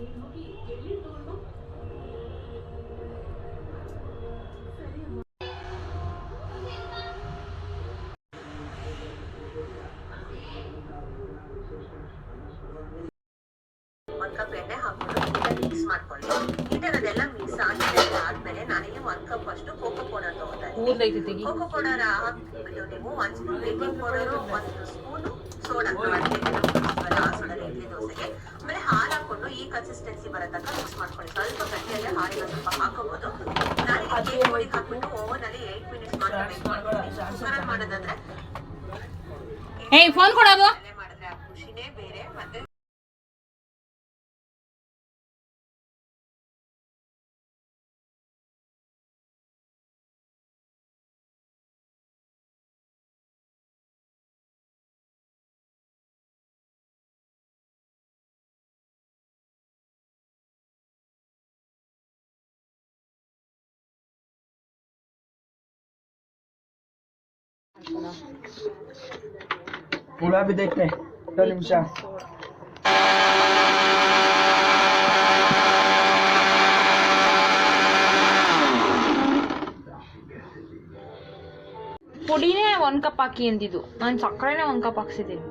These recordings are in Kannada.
ಒಂದ್ ಕಪ್ ಎಣ್ಣೆ ಹಾಕೊಂಡು ಮಿಕ್ಸ್ ಮಾಡ್ಕೊಳ್ಳಿ ಈ ತರದೆಲ್ಲ ಮಿಕ್ಸ್ ಆಗಿದೆ ಆದ್ಮೇಲೆ ನಾನಿಲ್ಲಿ ಒಂದ್ ಕಪ್ ಅಷ್ಟು ಕೋಕೋ ಪೌಡರ್ ತಗೋತಾ ಇದ್ದೀನಿ ಕೋಕೋ ಪೌಡರ್ ಹಾಕ್ಬಿಟ್ಟು ನೀವು ಒಂದ್ ಸ್ಪೂನ್ ಬೇಕಿಂಗ್ ಪೌಡರ್ ಒಂದು ಸ್ಪೂನ್ ಸೋಡಾ ಇಡ್ಲಿ ದೋಸೆಗೆ ಆಮೇಲೆ ಕನ್ಸಿಸ್ಟೆನ್ಸಿ ಬರೋ ತನಕ ಮಿಕ್ಸ್ ಮಾಡ್ಕೊಳ್ಳಿ. ಸ್ವಲ್ಪ ಗಟ್ಟಿಯಲ್ಲಿ ಹಾಲಿನ ಒಂದ್ ಸ್ವಲ್ಪ ಹಾಕೋಬಹುದು ನಾನು ಕೇಕ್ ಪುಡಿಗೆ ಹಾಕ್ಬಿಟ್ಟು ಓವನ್ ಅಲ್ಲಿ ಏಟ್ ಮಿನಿಟ್ಸ್ ಮಾತ್ರ ಬೇಕ್ ಕುಕ್ಕರ್ ಮಾಡೋದಾದ್ರೆ ಏಯ್ ಫೋನ್ ಕೊಡೋದು? ಹುಳ ಬಿದ್ದೈತೆ ಎರಡು ನಿಮಿಷ ಪುಡಿನೇ ಒಂದ್ ಕಪ್ ಹಾಕಿ ಅಂದಿದ್ದು. ನಾನು ಸಕ್ಕರೆನೇ ಒಂದ್ ಕಪ್ ಹಾಕ್ಸಿದ್ದೀನಿ.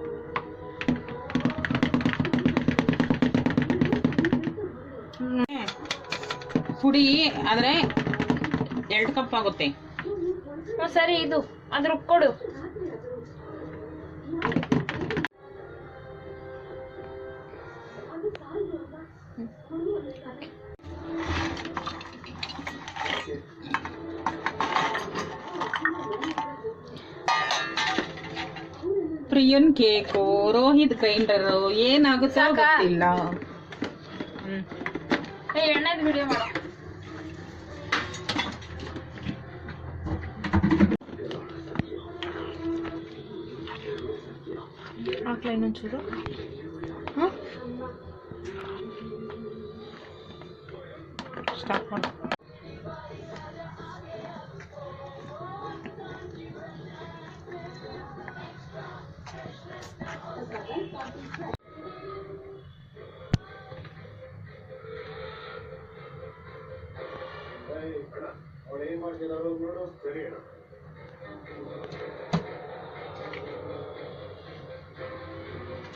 ಪುಡಿ ಆದ್ರೆ ಎರಡು ಕಪ್ ಆಗುತ್ತೆ. ಸರಿ ಇದು. ಅದ್ರ ಕೊಡು. ಪ್ರಿಯನ್ ಕೇಕು ರೋಹಿತ್ ಗ್ರೈಂಡರ್ ಏನಾಗುತ್ತೋ? ಗೊತ್ತಿಲ್ಲ. ಹ್ಮ್. ಎಣ್ಣೆದ್ ವಿಡಿಯೋ ಮಾಡು. ಹಾಕ್ಲಾ ಇನ್ನೊಂಚೂರು ಹ್ಮ್ ಸ್ಟಾರ್ಟ್ ಮಾಡು ಇದನ್ ವಿಡಿಯೋ ಮಾಡು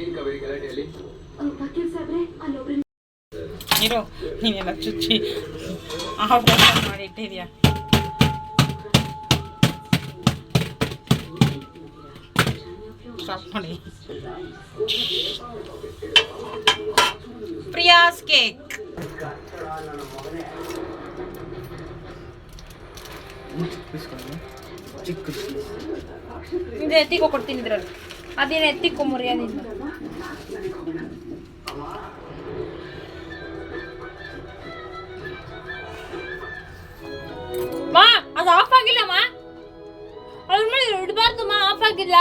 ಏನ್ ಗಲಾಟೆಯಲ್ಲಿ? ಇರು ನೀನೆಲ್ಲ ಚುಚ್ಚಿ ಆಫ್ ಮಾಡಿ ಇಟ್ಟಿದ್ಯಾ? ಸ್ಟಾಪ್ ಮಾಡಿ ಪ್ರಿಯಾಸ್ ಕೇಕ್. ಎತ್ತಿಕೊ ಕೊಡ್ತೀನಿ ಇದ್ರಲ್ಲಿ. ಅದೇನು ಎತ್ತಿಕೊ ಮುರಿಯೋದಿಲ್ಲ ಮಾ ಅದು ಆಫ್ ಆಗಿಲ್ಲ ಮಾ. ಅದ್ರ ಮೇಲೆ ಇಡಬಾರ್ದು ಮಾ ಆಫ್ ಆಗಿಲ್ಲ.